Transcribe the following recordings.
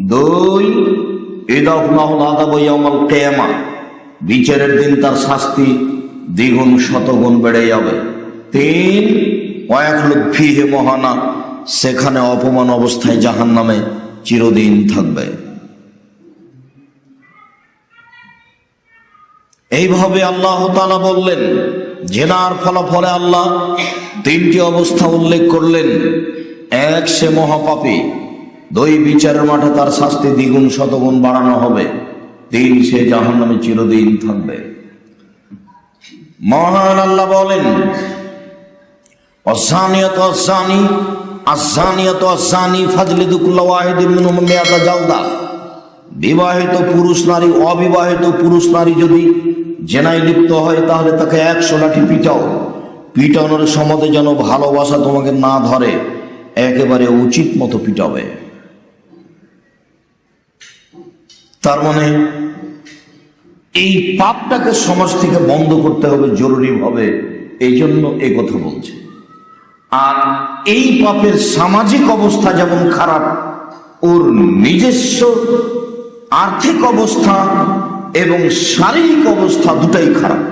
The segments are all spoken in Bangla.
দুই কেয়ামা। বিচারের দিন তার শাস্তি দ্বিগুণ, শতগুণ বেড়ে যাবে। তিন ওয়াকলুফিহে মহানা, সেখানে অপমান অবস্থায় জাহান নামে চিরদিন থাকবে। এইভাবে আল্লাহ তালা বললেন, জেনার ফলাফলে আল্লাহ তিনটি অবস্থা উল্লেখ করলেন। এক, সে মহাপাপী। দুই বিচারের মাঠে তার শাস্তি দ্বিগুণ, শতগুণ বাড়ানো হবে। তিন সে জাহান নামে চিরদিন থাকবে। মহান আল্লাহ বলেন, অসানিয়ত অসানি, আসানিয়ত অসানি ফাজলিদুকুল্লা ওয়াহিদিন মিনহুম মিয়াতা জালদা। বিবাহিত পুরুষ নারী, অবিবাহিত পুরুষ নারী যদি জেনায় লিপ্ত হয়, তাহলে তাকে একশো লাঠি পিটাও। পিটানোর সম্বন্ধে যেন ভালোবাসা তোমাকে না ধরে, একেবারে উচিত মতো পিটাবে। তার মানে এই পাপটাকে সমাজ থেকে বন্ধ করতে হবে জরুরিভাবে এই জন্য এই কথা বলছে। আর এই পাপের সামাজিক অবস্থা যেমন খারাপ, ওর নিজস্ব আর্থিক অবস্থা এবং শারীরিক অবস্থা দুটাই খারাপ।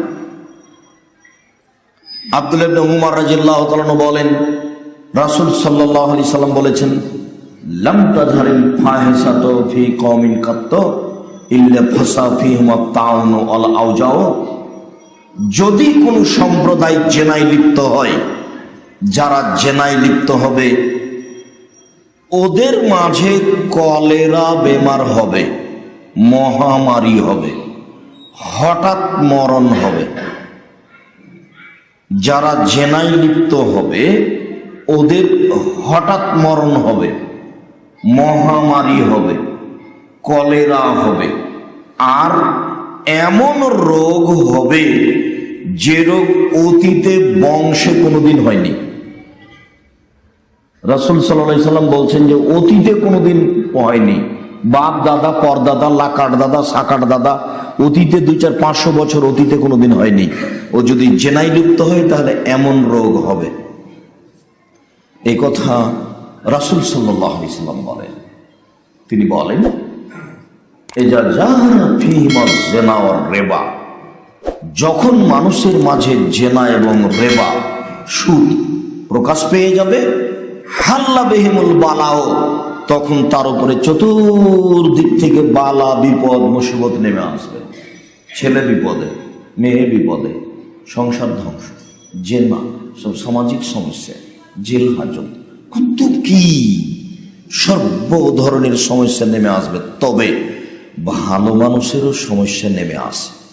আব্দুল উমর রাদিয়াল্লাহু বলেন, রাসূল সাল্লাল্লাহু আলাইহি সাল্লাম বলেছেন, লাম তাজহারিল ফাহিশাতু ফি কওমিন কাত্ত। যদি কোন সম্প্রদায় জেনায় লিপ্ত হয়, যারা জেনায় লিপ্ত হবে, ওদের মাঝে কলেরা বেমার হবে, মহামারী হবে, হঠাৎ মরণ হবে। যারা জেনায় লিপ্ত হবে, ওদের হঠাৎ মরণ হবে, মহামারী হবে, কলেরা হবে। আর এমন রোগ হবে যে রোগ অতীতে বংশে কোনোদিন হয়নি। রসুল সাল্লাহ সাল্লাম বলছেন যে অতীতে কোনোদিন হয়নি। বাপ দাদা পরদাদা লাকাট দাদা, সাকাট দাদা, অতীতে দুই চার পাঁচশো বছর অতীতে কোনোদিন হয়নি। ও যদি জেনাই লিপ্ত হয়, তাহলে এমন রোগ হবে। এই কথা রাসুল সাল্লাম বলেন। তিনি বলেন যখন মানুষের মাঝে জেনা এবং রেবা সুদ প্রকাশ পেয়ে যাবে হাল্লা বেহিমুল বালাও তখন তার উপরে চতুর্দিক থেকে বালা, বিপদ, মুসিবত নেমে আসবে। ছেলে বিপদে, মেয়ে বিপদে, সংসার ধ্বংস, জেনা, সব সামাজিক সমস্যা, জেল হাজত কত কি? সর্ব ধরনের সমস্যা নেমে আসবে। তবে ভালো মানুষেরও সমস্যা নেমে আসে।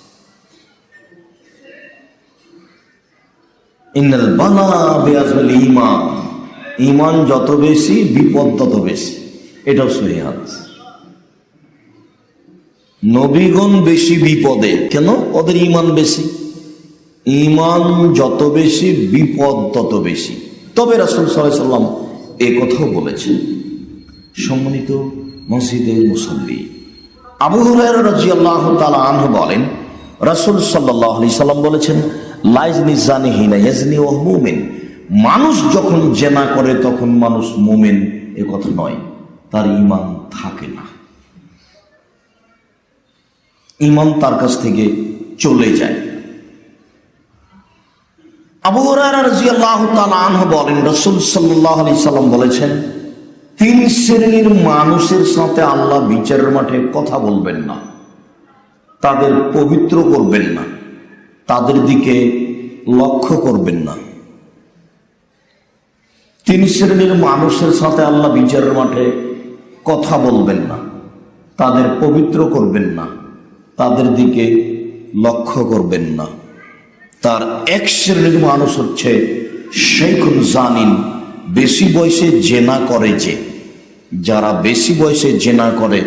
ইন্নাল বালা বেআজমাল ইমান ইমান যত বেশি, বিপদ তত বেশি। এটাও সহি নবীগণ বেশি বিপদে। কেন? ওদের ইমান বেশি। ইমান যত বেশি, বিপদ তত বেশি। তবে রাসুল সাল্লাহ সাল্লাম এ কথাও বলেছেন। সম্মানিত মসজিদের মুসল্লি আবু হুরায়রা রাদিয়াল্লাহু তাআলা আনহু বলেন, রাসূল সাল্লাল্লাহু আলাইহি সাল্লাম বলেছেন, লাইজনি জানি হিনা ইয়াজনি ওয়া মুমিন। মানুষ যখন জেনা করে, তখন মানুষ মুমিন, এ কথা নয়। তার ইমান থাকে না। ঈমান তার কাছ থেকে চলে যায়। আবু হুরায়রা রাদিয়াল্লাহু তাআলা আনহু বলেন, রাসূল সাল্লাল্লাহু আলাইহি সাল্লাম বলেছেন তিন শ্রেণির মানুষের সাথে আল্লাহ বিচারের মাঠে কথা বলবেন না। তাদের পবিত্র করবেন না। তাদের দিকে লক্ষ্য করবেন না। তিন শ্রেণির মানুষের সাথে আল্লাহ বিচারের মাঠে কথা বলবেন না। তাদের পবিত্র করবেন না। তাদের দিকে লক্ষ্য করবেন না। তার এক শ্রেণির মানুষ হচ্ছে শেখুল জানিন, বেশি বয়সে জেনা করে যে। যারা বেশি বয়সে জেনা করে,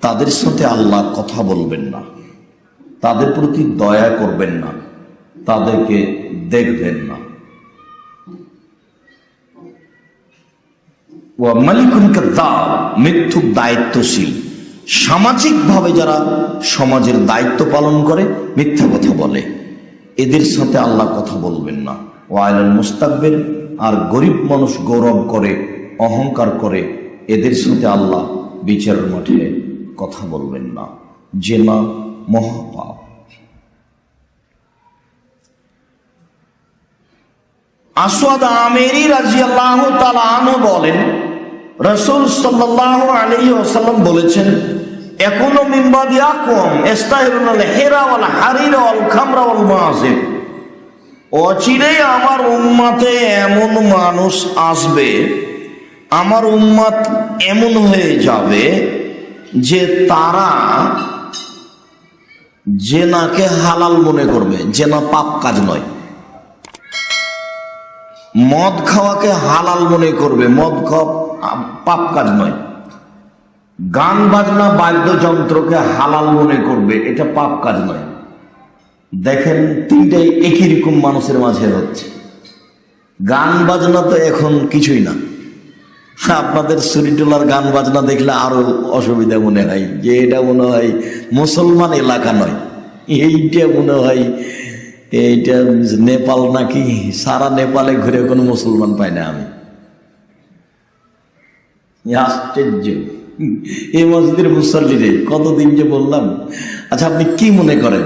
তাদের সাথে আল্লাহ কথা বলবেন না। তাদের প্রতি দয়া করবেন না। তাদেরকে দেখবেন না। ও মালিকুন কাদ্দাব, মিথ্যুক দায়িত্বশীল। সামাজিকভাবে যারা সমাজের দায়িত্ব পালন করে, মিথ্যা কথা বলে, এদের সাথে আল্লাহ কথা বলবেন না। ও আয়লান মুস্তাকবের, আর গরিব মানুষ গৌরব করে, অহংকার করে এদের সাথে আল্লাহ বিচারের মাঠে কথা বলবেন না। জেনা মহাপাপ। আসওয়াদ আমেরি রাজিয়াল্লাহু তাআলা আনহু বলেন, রাসূল সাল্লাল্লাহু আলাইহি ওয়াসাল্লাম বলেছেন, এখনও মিম্বাদি আকওয়াম ইস্তাহিরুনাল হিরা ওয়াল হারিরা ওয়াল অচিরেই আমার উম্মাতে এমন মানুষ আসবে আমার উম্মাত এমন হয়ে যাবে যে তারা জেনাকে হালাল মনে করবে, জেনা পাপ কাজ নয়। মদ খাওয়াকে হালাল মনে করবে, মদ খাওয়া পাপ কাজ নয়। গান বাজনা, বাদ্যযন্ত্রকে হালাল মনে করবে, এটা পাপ কাজ নয়। দেখেন, তিনটাই একই রকম মানুষের মাঝে হচ্ছে। গান বাজনা তো এখন কিছুই না। আপনাদের সুরিটোলার গান বাজনা দেখলে আরও অসুবিধা মনে হয়। যে এটা মনে হয় মুসলমান এলাকা নয়, এইটা মনে হয় এইটা নেপাল নাকি, সারা নেপালে ঘুরে কোনো মুসলমান পাই না আমি। আশ্চর্য। এই মসজিদের মুসল্লি রে, কতদিন যে বললাম। আচ্ছা আপনি কি মনে করেন?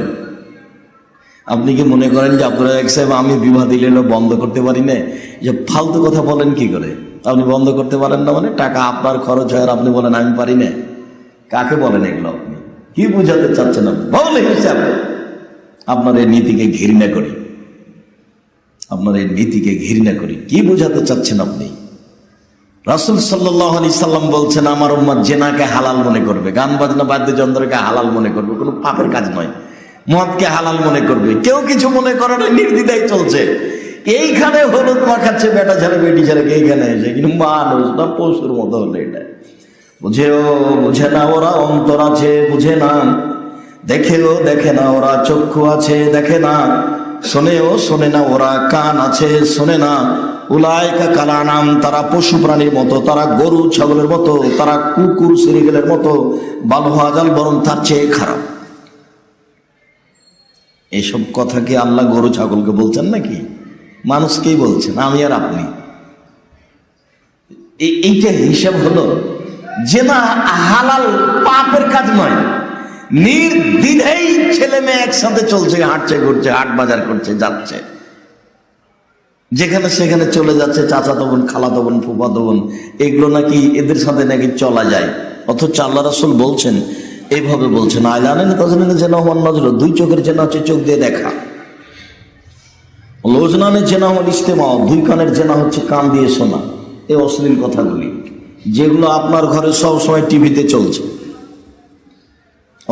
আপনি কি মনে করেন যে আপনারা এক সাহেব আমি বিবাহ দিলে বন্ধ করতে পারি না যে ফালতু কথা বলেন কি করে? আপনি বন্ধ করতে পারেন না মানে টাকা আপনার খরচ হয় আর আপনি বলেন, আমি পারি না। কাকে বলেন এগুলো আপনি? কি বুঝাতে চাচ্ছেন আপনার এই নীতিকে ঘৃণা করি। আপনার এই নীতিকে ঘৃণা করি। কি বুঝাতে চাচ্ছেন আপনি? রাসুল সাল্লাহ আলি সাল্লাম বলছেন, আমার উম্মাদ জেনাকে হালাল মনে করবে। গান বাজনা বাদ্যযন্ত্রকে হালাল মনে করবে। কোনো পাপের কাজ নয়। মদকে হালাল মনে করবে। কেউ কিছু মনে করে না নির্দিদায় চলছে। এইখানে হলুদ মাখাচ্ছে বেটা ছেলে, বেটি ছেলে এইখানে এসে কিন্তু মানুষ না পশুর মতো হলো এটা। বুঝেও, বুঝে না ওরা অন্তর আছে, বুঝে না। দেখেও, দেখে না ওরা চক্ষু আছে, দেখে না। শোনেও, শোনে না ওরা কান আছে, শোনে না। উলায়কা কালা নাম তারা পশু প্রাণীর মতো, তারা গরু, ছাগলের মতো, তারা কুকুর, সিরিগেলের মতো বালহাজাল বরং তার চেয়ে খারাপ। এসব কথা কি আল্লাহ গরু, ছাগলকে বলছেন নাকি? মানুষকেই বলছেন, আমি আর আপনি। এইটা হিসাব হলো যে না হালাল পাপের কাজ নয় নির্দ্বিধেই ছেলে মেয়ে একসাথে চলছে, হাঁটছে, ঘুরছে, হাট বাজার করছে, যাচ্ছে। যেখানে সেখানে চলে যাচ্ছে, চাচা তবন, খালা তবন, ফুফা তবন, এগুলো নাকি এদের সাথে নাকি চলা যায়। অথচ আল্লাহ রাসুল বলছেন এইভাবে বলছেন আইলানের তাজলিনে যেন হওয়ার নজর, দুই চোখের যেন হচ্ছে চোখ দিয়ে দেখা। লোজনানের জেনা হল ইস্তেমা দুই কানের জেনা হচ্ছে কান দিয়ে শোনা। এই অশ্লীল কথাগুলি, যেগুলো আপনার ঘরে সব সময় টিভিতে চলছে।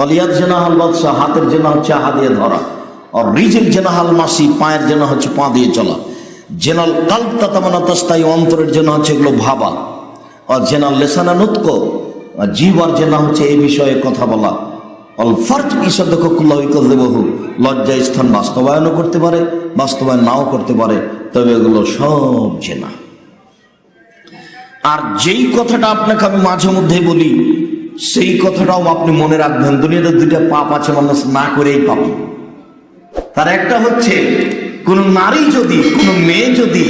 অলিয়াদ জেনা হল বাদশাহ, হাতের জেনা হচ্ছে হা দিয়ে ধরা। আর রিজের জেনা হাল মাসি, পায়ের জেনা হচ্ছে পা দিয়ে চলা। জেনাল কাল্পটা তামানা তাস্তাই, অন্তরের জেনা হচ্ছে এগুলো ভাবা। আর জেনাল লেসানা নুৎক আর জীব জেনা হচ্ছে এই বিষয়ে কথা বলা। অল ফার্জ ইসদ্দকুল্লাহু লজ্জা স্থান বাস্তবায়নও করতে পারে। বাস্তবায়ন নাও করতে পারে, তবে এগুলো সব জেনা। আর যেই কথাটা আপনাকে আমি মাঝে মধ্যে বলি, সেই কথাটাও আপনি মনে রাখবেন, দুনিয়াতে দুইটা পাপ আছে, মানুষ না করেই পাপ। তার একটা হচ্ছে, কোন নারী যদি, কোন মেয়ে যদি